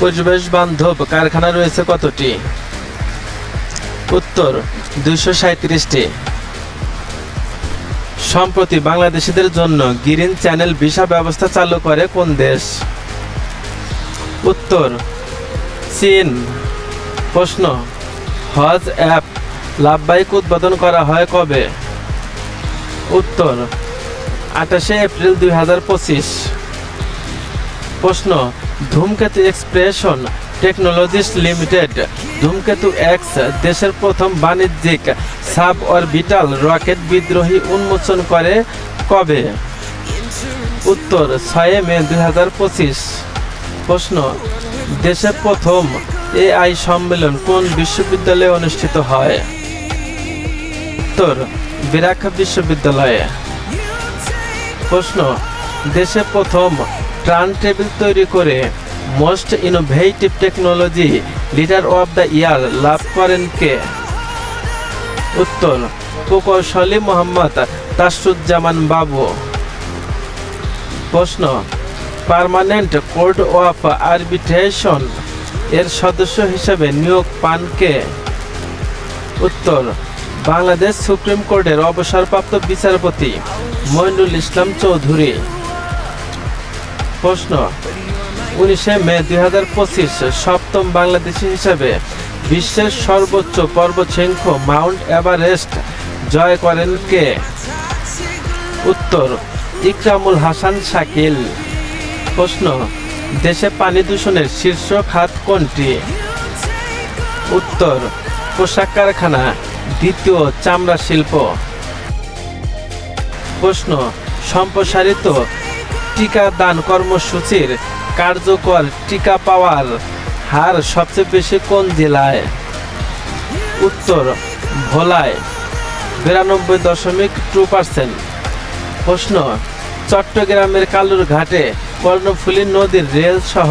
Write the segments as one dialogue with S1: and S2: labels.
S1: পরিবেশ বান্ধব কারখানা রয়েছে কতটি? উত্তর, দুইশো সাঁত্রিশটি সম্প্রতি বাংলাদেশিদের জন্য গ্রিন চ্যানেল ভিসা ব্যবস্থা চালু করে কোন দেশ? উত্তর, চীন। প্রশ্ন, হজ অ্যাপ লাভবাহিক উদ্বোধন করা হয় কবে? উত্তর, আঠাশে এপ্রিল দুই হাজার পঁচিশ। প্রশ্ন, Dhumketu expression technologies limited Dhumketu X দেশের প্রথম বাণিজ্যিক সাব অরবিটাল রকেট বিদ্রোহী উন্মোচন করে কবে? উত্তর, ছয় মে দুই হাজার পঁচিশ। প্রশ্ন, দেশের প্রথম এআই সম্মেলন কোন বিশ্ববিদ্যালয়ে অনুষ্ঠিত হয়? উত্তর বিরাখা বিশ্ববিদ্যালয়ে। প্রশ্ন দেশে প্রথম ট্রান টেবিল তৈরি করে most innovative technology, leader of the year, লাভ করেন কে? উত্তর, প্রকৌশলী মোহাম্মদ তাসরুজ্জামান বাবু। প্রশ্ন পার্মানেন্ট কোর্ট অফ আরবিট্রেশন এর সদস্য হিসেবে নিয়োগ পান কে? উত্তর, বাংলাদেশ সুপ্রিম কোর্টের অবসরপ্রাপ্ত বিচারপতি মইনুল ইসলাম চৌধুরী। প্রশ্ন, উনিশে মে দুই হাজার পঁচিশ সপ্তম বাংলাদেশি হিসেবে বিশ্বের সর্বোচ্চ পর্বতশৃঙ্গ মাউন্ট এভারেস্ট জয় করেন কে? উত্তর, ইকরামুল হাসান শাকিল। প্রশ্ন, দেশে পানি দূষণের শীর্ষ খাত কোনটি? উত্তর, পোশাক কারখানা, দ্বিতীয় চামড়া শিল্প। প্রশ্ন, সম্প্রসারিত টিকাদান কর্মসূচির কার্যকর টিকা পাওয়ার হার সবচেয়ে বেশি কোন জেলায়? উত্তর, ভোলায়, বিরানব্বই দশমিক টু পার্সেন্ট প্রশ্ন, চট্টগ্রামের কালুর ঘাটে কর্ণফুলী নদীর রেল সহ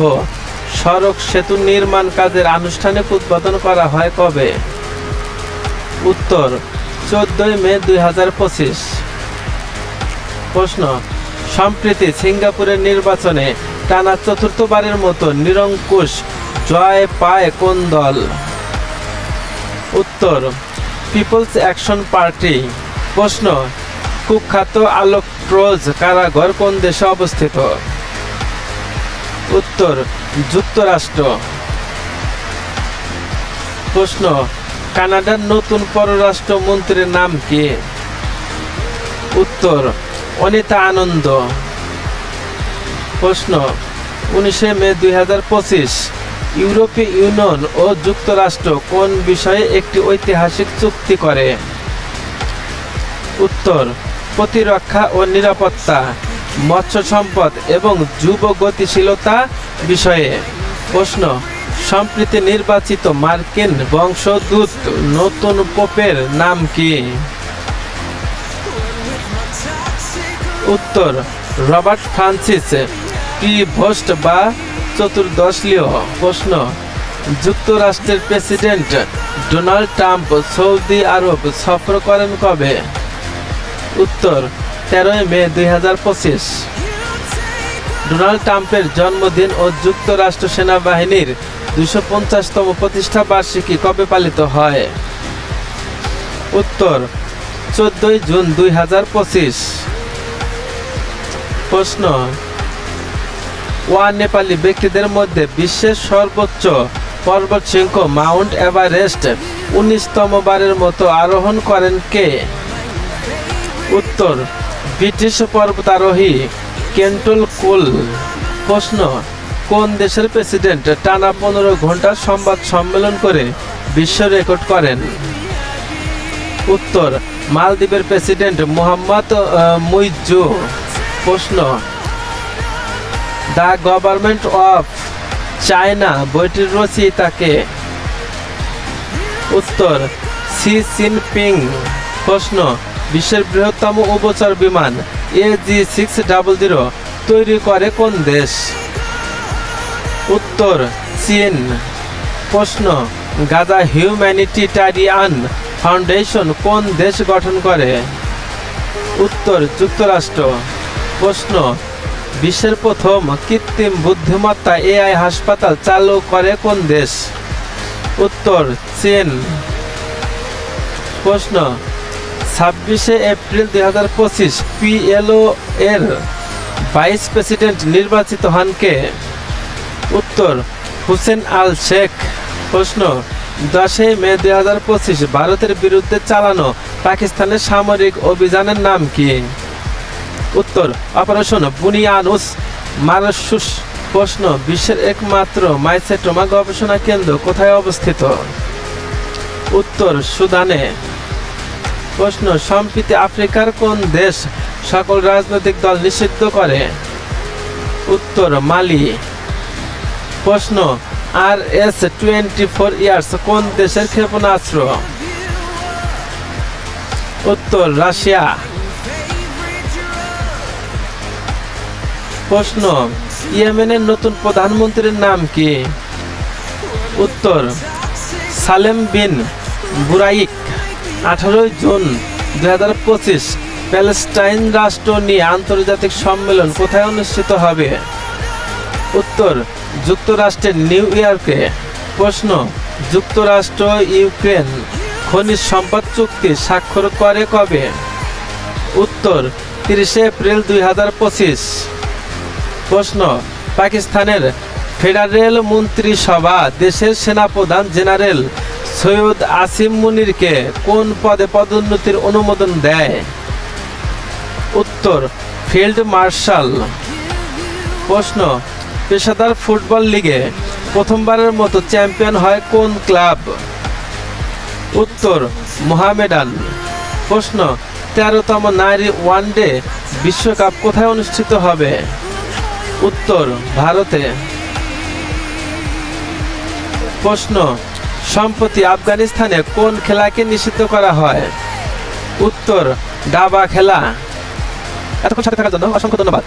S1: সড়ক সেতু নির্মাণ কাজের আনুষ্ঠানিক উদ্বোধন করা হয় কবে? উত্তর, চোদ্দই মে দুই হাজার পঁচিশ। প্রশ্ন, সম্প্রতি সিঙ্গাপুরের নির্বাচনে টানা চতুর্থবারের মতো নিরঙ্কুশ জয় পায় কোন দল? উত্তর, পিপলস অ্যাকশন পার্টি। প্রশ্ন, কুখ্যাত আলোক ক্রোজ কারাগার কোন দেশে অবস্থিত? উত্তর, যুক্তরাষ্ট্র। প্রশ্ন, কানাডার নতুন পররাষ্ট্র মন্ত্রীর নাম কি? উত্তর, অনিতা আনন্দ। প্রশ্ন, উনিশে মে দুই হাজার পঁচিশ, ইউরোপীয় ইউনিয়ন ও যুক্তরাষ্ট্র কোন বিষয়ে একটি ঐতিহাসিক চুক্তি করে? উত্তর, প্রতিরক্ষা ও নিরাপত্তা। মৎস্য সম্পদ এবং যুব গতিশীলতা বিষয়ে। প্রশ্ন, সম্প্রতি নির্বাচিত মার্কিন বংশদূত নতুন পোপের নাম কি? উত্তর, রবার্ট ফ্রান্সিস পি. ভোস্ট বা চতুর্দশলীয়। প্রশ্ন, যুক্তরাষ্ট্রের প্রেসিডেন্ট ডোনাল্ড ট্রাম্প সৌদি আরব সফর করেন কবে? উত্তর তেরোই মে দুই হাজার পঁচিশ। ডোনাল্ড ট্রাম্পের জন্মদিন ও যুক্তরাষ্ট্র সেনাবাহিনীর দুশো পঞ্চাশতম প্রতিষ্ঠা বার্ষিকী কবে পালিত হয়? উত্তর, চোদ্দই জুন দুই হাজার পঁচিশ। প্রশ্ন ওয়া নেপালি ব্যক্তিদের মধ্যে বিশ্বের সর্বোচ্চ পর্বত শৃঙ্গ মাউন্ট এভারেস্ট উনিশতম বারের মতো আরোহণ করেন কে? উত্তর ব্রিটিশ পর্বতারোহী কেন্টল কুল প্রশ্ন, কোন দেশের প্রেসিডেন্ট টানা পনেরো ঘণ্টার সংবাদ সম্মেলন করে বিশ্ব রেকর্ড করেন? উত্তর, মালদ্বীপের প্রেসিডেন্ট মোহাম্মদ মুইজু প্রশ্ন, দ্য গভর্নমেন্ট অফ চায়না বইটির রচয়িতাকে? উত্তর, সি জিনপিং প্রশ্ন বিশ্বের বৃহত্তম উপচার বিমান A G six double zero তৈরি করে কোন দেশ? উত্তর, চীন। প্রশ্ন, গাজা হিউম্যানিটিটারিয়ান ফাউন্ডেশন কোন দেশ গঠন করে? উত্তর, যুক্তরাষ্ট্র। প্রশ্ন, বিশ্বের প্রথম কৃত্রিম বুদ্ধিমত্তা এআই হাসপাতাল চালু করে কোন দেশ? উত্তর, চীন। প্রশ্ন ছাব্বিশে এপ্রিল দুই হাজার পঁচিশ পিএলও এর ভাইস প্রেসিডেন্ট নির্বাচিত হন কে? উত্তর, হুসেন আল শেখ। প্রশ্ন, দশই মে দুই হাজার পঁচিশ ভারতের বিরুদ্ধে চালানো পাকিস্তানের সামরিক অভিযানের নাম কি? উত্তর, অপারেশন বুনিয়ানুস, মারসুস। প্রশ্ন, বিশ্বের একমাত্র মাইসেটোমা গবেষণা কেন্দ্র কোথায় অবস্থিত? উত্তর, সুদানে। প্রশ্ন, সম্প্রতি আফ্রিকার কোন দেশ সকল রাজনৈতিক দল নিষিদ্ধ করে? উত্তর, মালি। প্রশ্ন, R S twenty four Yars কোন দেশের ক্ষেপণাস্ত্র? উত্তর, রাশিয়া। প্রশ্ন, ইয়েমেনের নতুন প্রধানমন্ত্রীর নাম কি? উত্তর, সালেম বিন বুরাইক। আঠারোই জুন দুই হাজার পঁচিশ প্যালেস্টাইন রাষ্ট্র নিয়ে আন্তর্জাতিক সম্মেলন কোথায় অনুষ্ঠিত হবে? উত্তর, যুক্তরাষ্ট্রের নিউ ইয়র্কে। প্রশ্ন, যুক্তরাষ্ট্র, ইউক্রেন, খনিজ সম্পদ চুক্তি স্বাক্ষর করে কবে? উত্তর, তিরিশে এপ্রিল দুই হাজার পঁচিশ। প্রশ্ন, পাকিস্তানের ফেডারেল মন্ত্রিসভা দেশের সেনাপ্রধান জেনারেল সৈয়দ আসিম মুনিরকে কোন পদে পদোন্নতির অনুমোদন দেয়? উত্তর, ফিল্ড মার্শাল। প্রশ্ন, পেশাদার ফুটবল লিগে প্রথমবারের মতো চ্যাম্পিয়ন হয় কোন ক্লাব? উত্তর, মোহামেডান। প্রশ্ন, তেরোতম নারী ওয়ানডে বিশ্বকাপ কোথায় অনুষ্ঠিত হবে? উত্তর, ভারতে। প্রশ্ন সম্প্রতি আফগানিস্তানে কোন খেলাকে নিষিদ্ধ করা হয়? উত্তর, দাবা খেলা।
S2: এতক্ষণ সাথে থাকার জন্য অসংখ্য ধন্যবাদ।